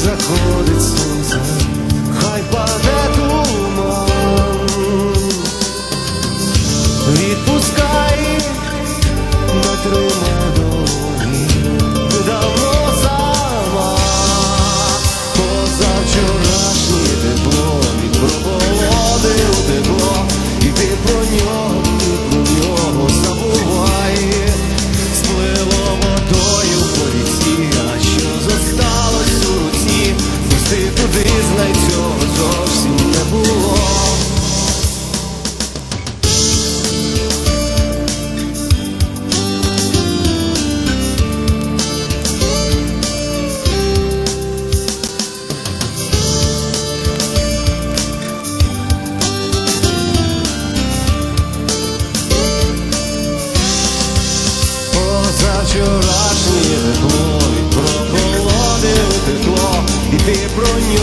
заходить сонце, хай паде. ти про нього.